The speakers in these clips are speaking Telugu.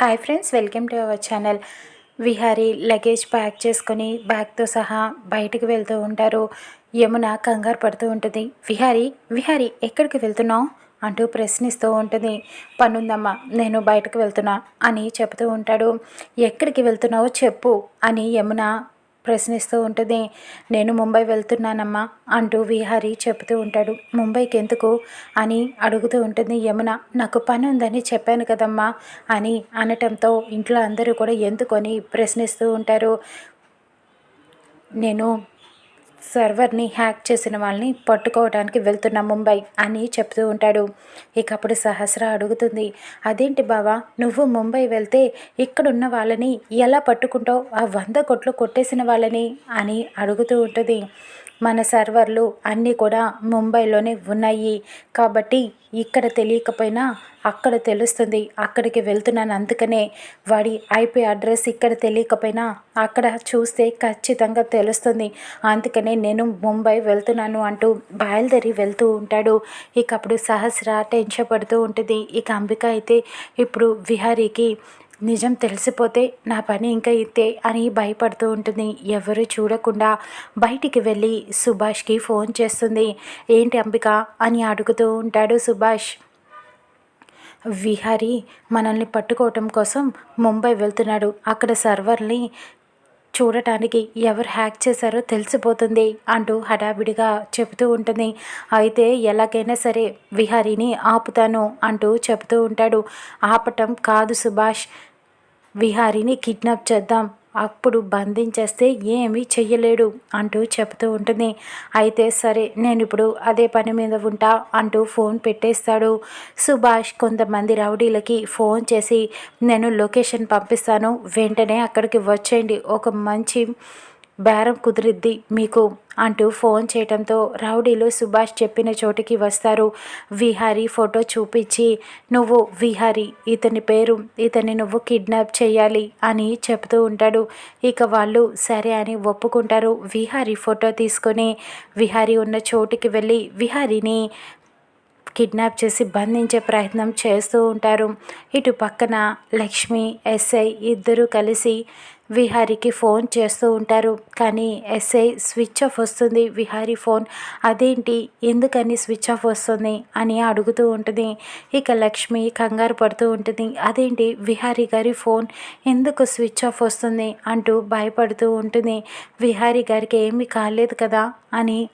Hi friends welcome to our channel Vihari luggage pack చేసుకొని బ్యాగ్తో సహా బయటికి వెళ్తూ ఉంటారు. యమున కంగారు పడుతూ ఉంటుంది. విహారీ విహారీ ఎక్కడికి వెళ్తున్నావు? అంటూ ప్రశ్నిస్తూ ఉంటుంది. పనుందమ్మా నేను బయటకు వెళ్తున్నా అని చెబుతూ ఉంటాడు. ఎక్కడికి వెళ్తున్నావో చెప్పు అని యమున ప్రశ్నిస్తూ ఉంటుంది నేను ముంబై వెళ్తున్నానమ్మా అంటూ విహారీ చెబుతూ ఉంటాడు. ముంబైకి ఎందుకు అని అడుగుతూ ఉంటుంది. యమున నాకు పని ఉందని చెప్పాను కదమ్మా అని అనటంతో ఇంట్లో అందరూ కూడా ఎందుకొని ప్రశ్నిస్తూ ఉంటారు. నేను సర్వర్ని హ్యాక్ చేసిన వాళ్ళని పట్టుకోవడానికి వెళ్తున్నా ముంబై అని చెప్తూ ఉంటాడు. ఇక అప్పుడు సహస్ర అడుగుతుంది అదేంటి బావా నువ్వు ముంబై వెళ్తే ఇక్కడున్న వాళ్ళని ఎలా పట్టుకుంటావు? ఆ వంద కొట్లు కొట్టేసిన వాళ్ళని? అని అడుగుతూ ఉంటుంది. మన సర్వర్లు అన్నీ కూడా ముంబైలోనే ఉన్నాయి. కాబట్టి ఇక్కడ తెలియకపోయినా అక్కడ తెలుస్తుంది. అక్కడికి వెళ్తున్నాను. అందుకనే వాడి ఐపీ అడ్రస్ ఇక్కడ తెలియకపోయినా అక్కడ చూస్తే ఖచ్చితంగా తెలుస్తుంది. అందుకనే నేను ముంబై వెళ్తున్నాను అంటూ బయలుదేరి వెళ్తూ ఉంటాడు. ఇక అప్పుడు సహస్ర టెన్షన్ పడుతూ ఉంటుంది. ఇక అంబిక అయితే ఇప్పుడు విహారీకి నిజం తెలిసిపోతే నా పని ఇంకా ఇతే అని భయపడుతూ ఉంటుంది. ఎవరు చూడకుండా బయటికి వెళ్ళి సుభాష్కి ఫోన్ చేస్తుంది. ఏంటి అంబిక అని అడుగుతూ ఉంటాడు సుభాష్. విహారీ మనల్ని పట్టుకోవటం కోసం ముంబై వెళ్తున్నాడు. అక్కడ సర్వర్ని చూడటానికి ఎవరు హ్యాక్ చేశారో తెలిసిపోతుంది అంటూ హడావిడిగా చెబుతూ ఉంటుంది. అయితే ఎలాగైనా సరే విహారీని ఆపుతాను అంటూ చెబుతూ ఉంటాడు. ఆపటం కాదు సుభాష్. విహారిని కిడ్నాప్ చేద్దాం. అప్పుడు బంధించేస్తే ఏమీ చెయ్యలేడు అంటూ చెబుతూ ఉంటుంది. అయితే సరే నేను ఇప్పుడు అదే పని మీద ఉంటా అంటూ ఫోన్ పెట్టేస్తాడు. సుభాష్ కొంతమంది రౌడీలకి ఫోన్ చేసి నేను లొకేషన్ పంపిస్తాను వెంటనే అక్కడికి వచ్చేయండి. ఒక మంచి బేరం కుదిరిద్ది మీకు. అంటూ ఫోన్ చేయడంతో రౌడీలు సుభాష్ చెప్పిన చోటికి వస్తారు. విహారీ ఫోటో చూపించి నువ్వు విహారీ ఇతని పేరు ఇతని నువ్వు కిడ్నాప్ చేయాలి అని చెప్తూ ఉంటాడు. ఇక వాళ్ళు సరే అని ఒప్పుకుంటారు. విహారీ ఫోటో తీసుకొని విహారీ ఉన్న చోటుకి వెళ్ళి విహారీని కిడ్నాప్ చేసి బంధించే ప్రయత్నం చేస్తూ ఉంటారు. ఇటు పక్కన లక్ష్మి ఎస్ఐ ఇద్దరు కలిసి విహారీకి ఫోన్ చేస్తూ ఉంటారు. కానీ ఎస్ఐ స్విచ్ ఆఫ్ వస్తుంది. విహారీ ఫోన్ అదేంటి? ఎందుకని స్విచ్ ఆఫ్ వస్తుంది? అని అడుగుతూ ఉంటుంది. ఇక లక్ష్మి కంగారు పడుతూ ఉంటుంది. అదేంటి? విహారీ గారి ఫోన్ ఎందుకు స్విచ్ ఆఫ్ వస్తుంది? అంటూ భయపడుతూ ఉంటుంది. విహారీ గారికి ఏమీ కాలేదు కదా అని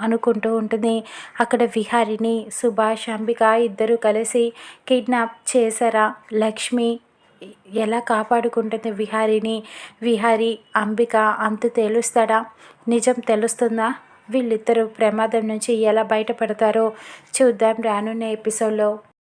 అనుకుంటూ ఉంటుంది. అక్కడ విహారిని సుభాష్ అంబిక ఇద్దరు కలిసి కిడ్నాప్ చేశారా? లక్ష్మి ఎలా కాపాడుకుంటుంది విహారిని? విహారి అంబిక అంత తేలుస్తాడా? నిజం తెలుస్తుందా? వీళ్ళిద్దరూ ప్రమాదం నుంచి ఎలా బయటపడతారో చూద్దాం రానున్న ఎపిసోడ్లో.